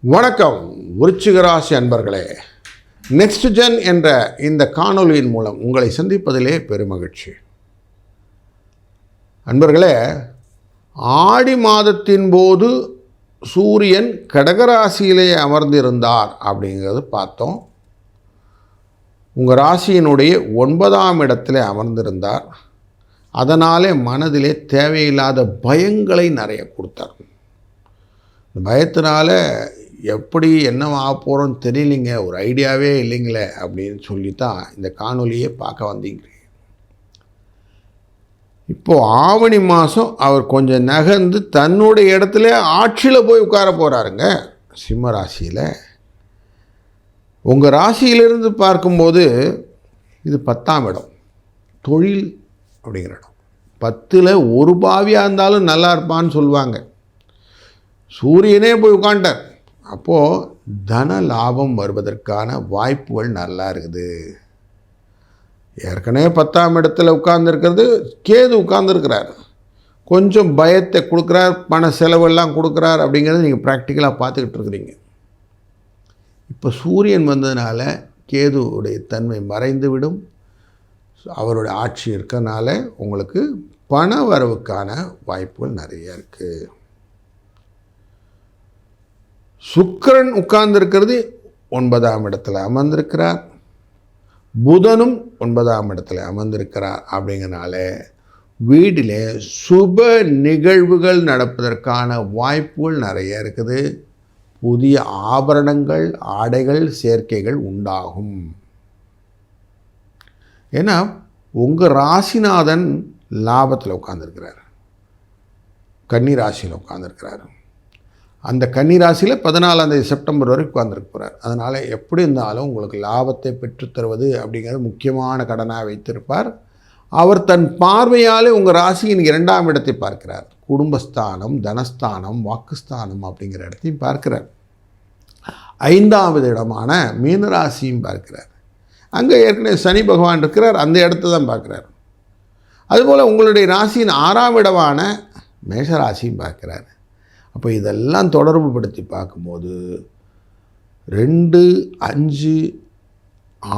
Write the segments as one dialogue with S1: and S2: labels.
S1: வணக்கம் விருச்சிகராசி அன்பர்களே. நெக்ஸ்ட் ஜென் என்ற இந்த காணொளியின் மூலம் உங்களை சந்திப்பதிலே பெருமகிழ்ச்சி. அன்பர்களே ஆடி மாதத்தின் போது சூரியன் கடகராசியிலே அமர்ந்திருந்தார் அப்படிங்கிறது பார்த்தோம். உங்கள் ராசியினுடைய ஒன்பதாம் இடத்துல அமர்ந்திருந்தார். அதனாலே மனதிலே தேவையில்லாத பயங்களை நிறைய கொடுத்தார். இந்த பயத்தினால எப்படி என்ன ஆக போகிறோன்னு தெரியலிங்க ஒரு ஐடியாவே இல்லைங்களே அப்படின்னு சொல்லி தான் இந்த காணொலியை பார்க்க வந்தீங்க. இப்போது ஆவணி மாதம் அவர் கொஞ்சம் நகர்ந்து தன்னுடைய இடத்துல ஆட்சியில் போய் உட்கார போகிறாருங்க சிம்ம ராசியில். உங்கள் ராசியிலிருந்து பார்க்கும்போது இது பத்தாம் இடம் தொழில் அப்படிங்கிற இடம். பத்தில் ஒரு பாவியாக இருந்தாலும் நல்லா இருப்பான்னு சொல்லுவாங்க. சூரியனே போய் உட்காண்டார் அப்போது தன லாபம் வருவதற்கான வாய்ப்புகள் நல்லா இருக்குது. ஏற்கனவே பத்தாம் இடத்துல உட்கார்ந்துருக்கிறது கேது உட்கார்ந்துருக்கிறார். கொஞ்சம் பயத்தை கொடுக்குறார் பண செலவெல்லாம் கொடுக்குறார் அப்படிங்கிறத நீங்கள் ப்ராக்டிக்கலாக பார்த்துக்கிட்டு இருக்கிறீங்க. இப்போ சூரியன் வந்ததுனால கேதுவுடைய தன்மை மறைந்துவிடும். அவருடைய ஆட்சி இருக்கனால உங்களுக்கு பண வரவுக்கான வாய்ப்புகள் நிறைய இருக்குது சுக்கரன் உட்கார்ந்திருக்கிறது ஒன்பதாம் இடத்துல அமர்ந்திருக்கிறார். புதனும் ஒன்பதாம் இடத்துல அமர்ந்திருக்கிறார் அப்படிங்கிறனால வீட்டிலே சுப நிகழ்வுகள் நடப்பதற்கான வாய்ப்புகள் நிறைய இருக்குது. புதிய ஆபரணங்கள் ஆடைகள் சேர்க்கைகள் உண்டாகும். ஏன்னா உங்கள் ராசிநாதன் லாபத்தில் உட்காந்துருக்கிறார் கன்னி ராசியில் உட்காந்துருக்கிறார் அந்த கன்னி ராசியில் பதினாலாம் தேதி செப்டம்பர் வரைக்கும் உட்காந்துருக்க போகிறார் அதனால் எப்படி இருந்தாலும் உங்களுக்கு லாபத்தை பெற்றுத்தருவது அப்படிங்கிறது முக்கியமான கடனாக வைத்திருப்பார். அவர் தன் பார்வையாலே உங்கள் ராசியின் இரண்டாம் இடத்தை பார்க்கிறார். குடும்பஸ்தானம் தனஸ்தானம் வாக்குஸ்தானம் அப்படிங்கிற இடத்தையும் பார்க்கிறார். ஐந்தாவது இடமான மீனராசியும் பார்க்கிறார். அங்கே ஏற்கனவே சனி பகவான் இருக்கிறார். அந்த இடத்த தான் பார்க்குறார். அதுபோல் உங்களுடைய ராசியின் ஆறாம் இடமான மேஷராசியும் பார்க்கிறார். அப்போ இதெல்லாம் தொடர்பு படுத்தி பார்க்கும்போது ரெண்டு அஞ்சு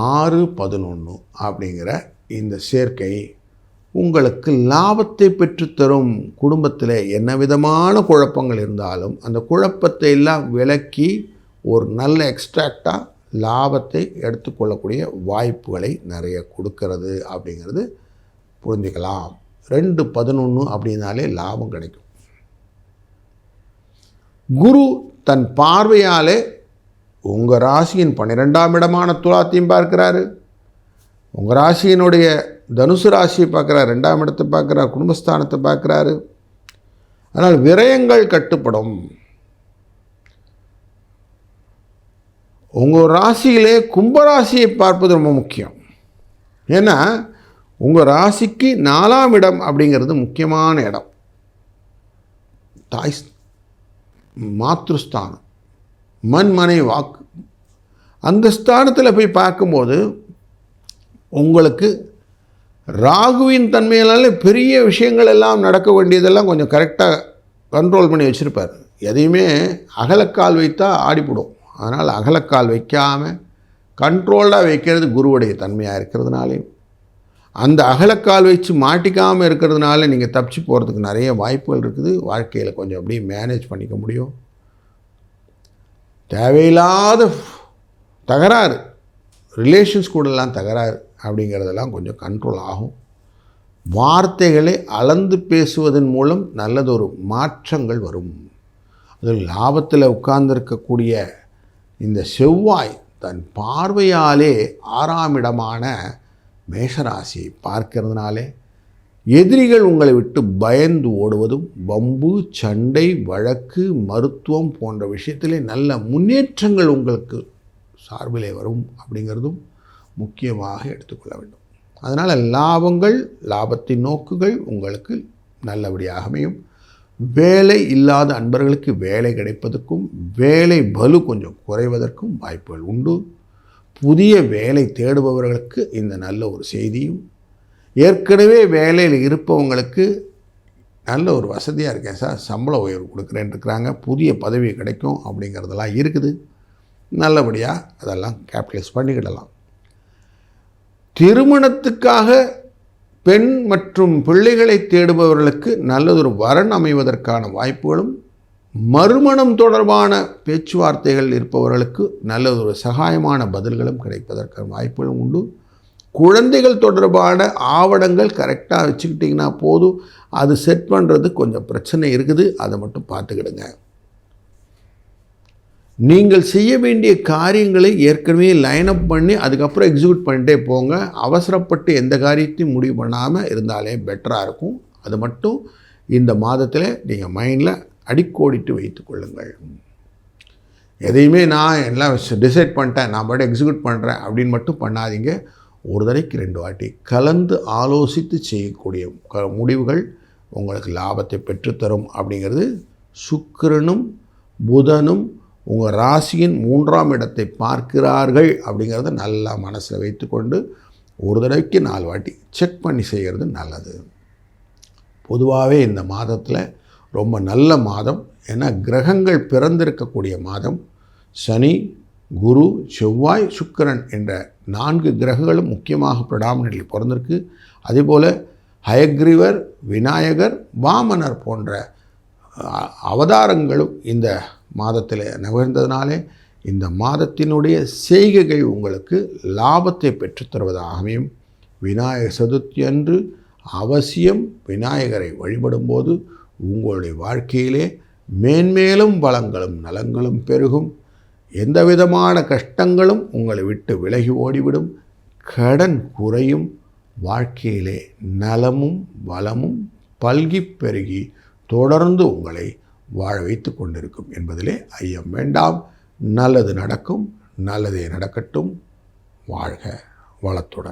S1: ஆறு பதினொன்று அப்படிங்கிற இந்த சேர்க்கை உங்களுக்கு லாபத்தை பெற்றுத்தரும் குடும்பத்தில் என்ன விதமான குழப்பங்கள் இருந்தாலும் அந்த குழப்பத்தை எல்லாம் விலக்கி ஒரு நல்ல எக்ஸ்ட்ராக்டாக லாபத்தை எடுத்துக்கொள்ளக்கூடிய வாய்ப்புகளை நிறைய கொடுக்கறது அப்படிங்கிறது புரிஞ்சுக்கலாம். ரெண்டு பதினொன்று அப்படின்னாலே லாபம் கிடைக்கும். குரு தன் பார்வையாலே உங்கள் ராசியின் பன்னிரெண்டாம் இடமான துலாத்தையும் பார்க்குறாரு. உங்கள் ராசியினுடைய தனுசு ராசியை பார்க்குறாரு ரெண்டாம் இடத்தை பார்க்குறாரு குடும்பஸ்தானத்தை பார்க்குறாரு. அதனால் விரயங்கள் கட்டுப்படும். உங்கள் ராசியிலே கும்பராசியை பார்ப்பது ரொம்ப முக்கியம். ஏன்னா உங்கள் ராசிக்கு நாலாம் இடம் அப்படிங்கிறது முக்கியமான இடம். தாய் மாத்ருஸ்தானம். மண்மனை வாக்கு. அந்த ஸ்தானத்தில் போய் பார்க்கும்போது உங்களுக்கு ராகுவின் தன்மையினால பெரிய விஷயங்கள் எல்லாம் நடக்க வேண்டியதெல்லாம் கொஞ்சம் கரெக்டாக கண்ட்ரோல் பண்ணி வச்சுருப்பார். எதையுமே அகலக்கால் வைத்தா ஆடிப்படும். அதனால் அகலக்கால் வைக்காமல் கண்ட்ரோல்டாக வைக்கிறது குருவுடைய தன்மையாக இருக்கிறதுனாலையும். அந்த அகலக்கால் வச்சு மாட்டிக்காமல் இருக்கிறதுனால நீங்கள் தப்பிச்சு போகிறதுக்கு நிறைய வாய்ப்புகள் இருக்குது. வாழ்க்கையில் கொஞ்சம் அப்படியே மேனேஜ் பண்ணிக்க முடியும். தேவையில்லாத தகராறு. ரிலேஷன்ஸ் கூடலாம் தகராறு அப்படிங்கிறதெல்லாம் கொஞ்சம் கண்ட்ரோல் ஆகும். வார்த்தைகளை அளந்து பேசுவதன் மூலம் நல்லதொரு மாற்றங்கள் வரும். அதில் லாபத்தில் உட்கார்ந்திருக்கக்கூடிய இந்த செவ்வாய் தன் பார்வையாலே ஆறாம் இடமான மேஷராசியை பார்க்கிறதுனாலே எதிரிகள் உங்களை விட்டு பயந்து ஓடுவதும் வம்பு சண்டை வழக்கு மருத்துவம் போன்ற விஷயத்திலே நல்ல முன்னேற்றங்கள் உங்களுக்கு சார்பிலே வரும் அப்படிங்கிறதும் முக்கியமாக எடுத்துக்கொள்ள வேண்டும். அதனால் லாபங்கள் லாபத்தின் நோக்குகள் உங்களுக்கு நல்லபடியாக அமையும். வேலை இல்லாத அன்பர்களுக்கு வேலை கிடைப்பதற்கும் வேலை பலு கொஞ்சம் குறைவதற்கும் வாய்ப்புகள் உண்டு. புதிய வேலை தேடுபவர்களுக்கு இந்த நல்ல ஒரு செய்தியும் ஏற்கனவே வேலையில் இருப்பவங்களுக்கு நல்ல ஒரு வசதியாக இருக்கேன் சார். சம்பள உயர்வு கொடுக்குறேன்னு இருக்கிறாங்க. புதிய பதவி கிடைக்கும் அப்படிங்கிறதெல்லாம் இருக்குது. நல்லபடியாக அதெல்லாம் கேபிட்டலைஸ் பண்ணிக்கிடலாம். திருமணத்துக்காக பெண் மற்றும் பிள்ளைகளை தேடுபவர்களுக்கு நல்லதொரு வரன் அமைவதற்கான வாய்ப்புகளும் மறுமணம் தொடர்பான பேச்சுவார்த்தைகள் இருப்பவர்களுக்கு நல்லதொரு சகாயமான பதில்களும் கிடைப்பதற்கான வாய்ப்புகளும் உண்டு. குழந்தைகள் தொடர்பான ஆவணங்கள் கரெக்டாக வச்சுக்கிட்டிங்கன்னா போதும். அது செட் பண்ணுறது கொஞ்சம் பிரச்சனை இருக்குது. அதை மட்டும் பார்த்துக்கிடுங்க. நீங்கள் செய்ய வேண்டிய காரியங்களை ஏற்கனவே லைன் அப் பண்ணி அதுக்கப்புறம் எக்ஸிக்யூட் பண்ணிட்டே போங்க. அவசரப்பட்டு எந்த காரியத்தையும் முடிவு பண்ணாமல் இருந்தாலே பெட்டராக இருக்கும். அது மட்டும் இந்த மாதத்தில் நீங்கள் மைண்டில் அடிக்கோடிட்டு வைத்து கொள்ளுங்கள். எதையுமே நான் எல்லாம் டிசைட் பண்ணிட்டேன் நான் மட்டும் எக்ஸிக்யூட் பண்ணுறேன் அப்படின்னு மட்டும் பண்ணாதீங்க. ஒரு தடவைக்கு ரெண்டு வாட்டி கலந்து ஆலோசித்து செய்யக்கூடிய க முடிவுகள் உங்களுக்கு லாபத்தை பெற்றுத்தரும் அப்படிங்கிறது சுக்கிரனும் புதனும் உங்கள் ராசியின் மூன்றாம் இடத்தை பார்க்கிறார்கள் அப்படிங்கிறத நல்லா மனசில் வைத்துக்கொண்டு ஒரு தடவைக்கு நாலு வாட்டி செக் பண்ணி செய்கிறது நல்லது. பொதுவாகவே இந்த மாதத்தில் ரொம்ப நல்ல மாதம். ஏன்னா கிரகங்கள் பிறந்திருக்கக்கூடிய மாதம். சனி குரு செவ்வாய் சுக்கரன் என்ற நான்கு கிரகங்களும் முக்கியமாக பிரடாமனில் பிறந்திருக்கு. அதேபோல் ஹயக்ரீவர் விநாயகர் வாமனர் போன்ற அவதாரங்களும் இந்த மாதத்தில் நகர்ந்ததினாலே இந்த மாதத்தினுடைய செய்கைகள் உங்களுக்கு லாபத்தை பெற்றுத்தருவதாகவும் விநாயகர் சதுர்த்தி அன்று அவசியம் விநாயகரை வழிபடும்போது உங்களுடைய வாழ்க்கையிலே மேன்மேலும் வளங்களும் நலங்களும் பெருகும். எந்த விதமான கஷ்டங்களும் உங்களை விட்டு விலகி ஓடிவிடும். கடன் குறையும். வாழ்க்கையிலே நலமும் வளமும் பல்கிப் பெருகி தொடர்ந்து உங்களை வாழ வைத்து கொண்டிருக்கும் என்பதிலே ஐயம் வேண்டாம். நல்லது நடக்கும். நல்லதே நடக்கட்டும். வாழ்க வளத்துடன்.